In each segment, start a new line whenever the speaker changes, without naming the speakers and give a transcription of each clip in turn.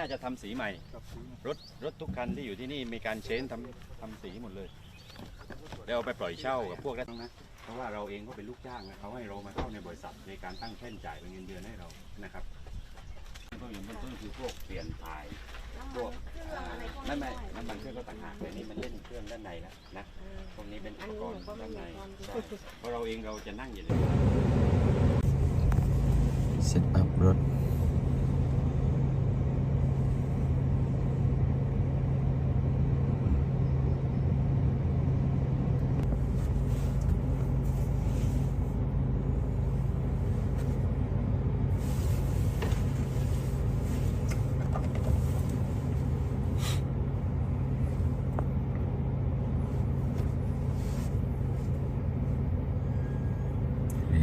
น่าจะทำสีใหม่
กับสี
รถรถทุกคันที่อยู่ที่นี่มีการเชนทำทำสีหมดเลยแล้วเอาไปปล่อยเช่ากับพวกนั้นนะเพราะว่าเราเองก็เป็นลูกจ้างนะเขาให้เรามาเข้าในบริษัทในการตั้งแท่นจ่ายเป็นเงินเดือนให้เรานะครับก็อย่างเบื้องต้นคือพวกเปลี่ยนถ่ายพวกอ่าไม่ไม่น้ำมันเครื่องก็ต่างหากแต่นี่มันเล่นเครื่องด้านในแล้วนะพวกนี้เป็นอุปกรณ์ด้านในใช่เพราะเราเองเราจะนั่งอยู่ใน
เซตอัพรถ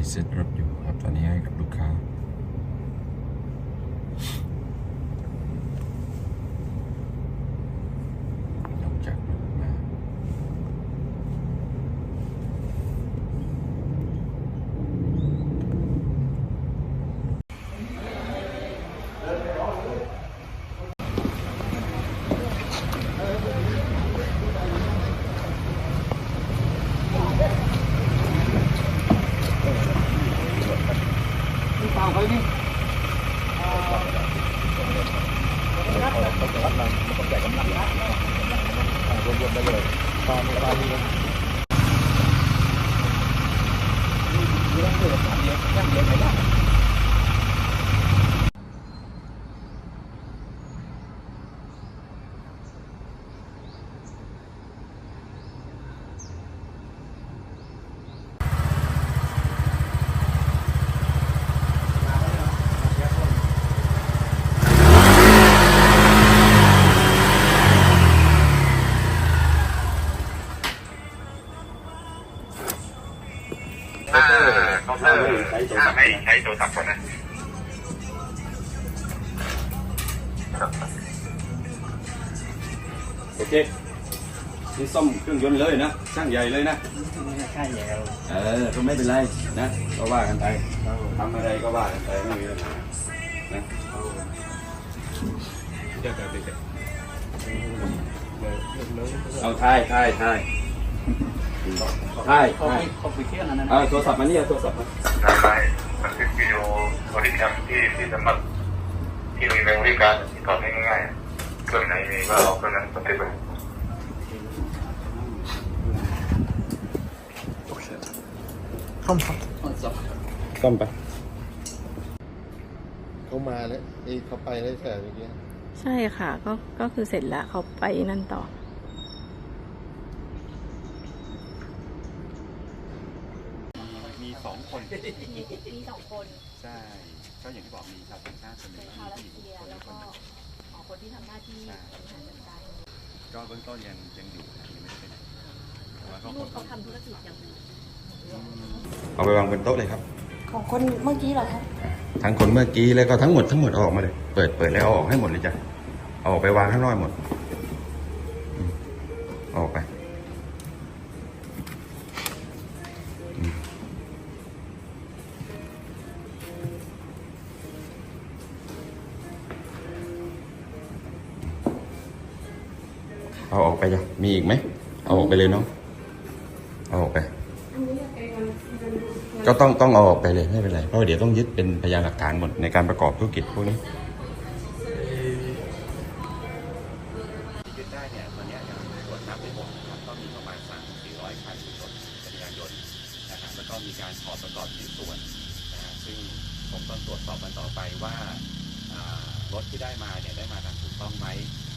เซ็ตรถอยู่ครับ ตอนนี้ให้กับลูกค้า ตอนนี้ตอนนี้เรื่อ
งเกิดเยอะเยอะไม่
ได้
ถ้าถ้าไม่ใช้โทรศัพท์ก่อนนะ
โอเคนี่ซ่อมเครื่องยนต์เลยนะช่างใหญ่เลยนะ
ใช่แล้ว
เออก็ไม่เป็นไรนะก็ว่ากันไปทำอะไรก็ว่ากันไปไม่มีปัญหานะเดี๋ยวเดี๋ยวเดี๋ยวเดี๋ยวเอาทายทายทาย ทาย
เขา
ทาย
ไปเขาไปเที่ยวนั่นนะ
เอาโทรศัพท์มานี่เอาโทรศัพท์มา
ทำได้บันทึกวิดีโอบริกรรมที่ที่สมัครที่มีในบริการที่ถอดให้ง่ายๆเครื่องไหนมีก็เอาเครื่องนั้นบันทึกไป
คนสอบ
ซ่อมไป
เขามาแล้วไอ้เขาไปแล้วแต่เมื่อกี้
ใช่ค่ะ ก็ก็คือเสร็จแล้วเขาไปนั่นต่อ
สองคน
มีสองคน
ใช่ก็อย่างที่บอกมีชาวต่างชาติคนหนึ่ง
เป็น
แล้ว
ชาวรั
มี
ส
ผู้หญิง
เซีย
คนห
แล้
นึ่
ว
งคน
ก็
หนึ่ง
ของคนที่ทำหน้าที่บริหารจัดการ
ก็เบื้องต้นยังยังอยู่นะยังไม่ได้ไปไหนแต่ว่าก็
ลูกเขาทำธุรกิจอย่างอื่น
เอาไปวางบนโต๊ะเลยครับ
ของคนเมื่อกี้เหรอคะ
ทั้งคนเมื่อกี้แล้วก็ทั้งหมดทั้งหมดเอาออกมาเลย เปิดเปิดแล้วเอาออกให้หมดเลยจ้ะเอาออกไปวางข้างนอกหมดอืมเอาออกไป เอาออกไปจ้ะมีอีกไหมเอาออกไปเลยเนาะเอาออกไป ก็ต้องต้องเอาออกไปเลยไม่เป็นไรเพราะเดี๋ยวต้องยึดเป็นพยานหลักฐานหมดในการประกอบธุรกิจพวกนี้
ที่ยึดได้เนี่ยตอนนี้ยยังตรวจนับไม่หมดครับก็มีประมาณ3 4 0 0คันรถจักรยานยนต์นะครับแล้วก็มีการถอดประกอบชิ้นส่วนนะฮะซึ่งผมต้องตรวจสอบกันต่อไปว่ารถที่ได้มาเนี่ยได้มาทางถูกต้องไหม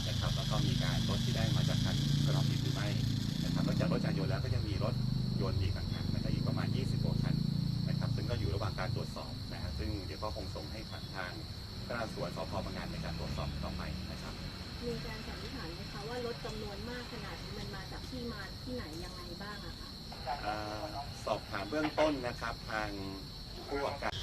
นะครับแล้วก็มีการรถที่ได้ ส่งให้ทางทางพนักงานสวนสพบางงานในการตรวจสอบต่อไปนะครับ
มีการสันนิษฐานไหมคะว่ารถจำนวนมากขนาดนี้มันมาจากที่มาที่ไหนยังไงบ้างอะคะ
เอ่อสอบถามเบื้องต้นนะครับ ทางผู้ประกอบการ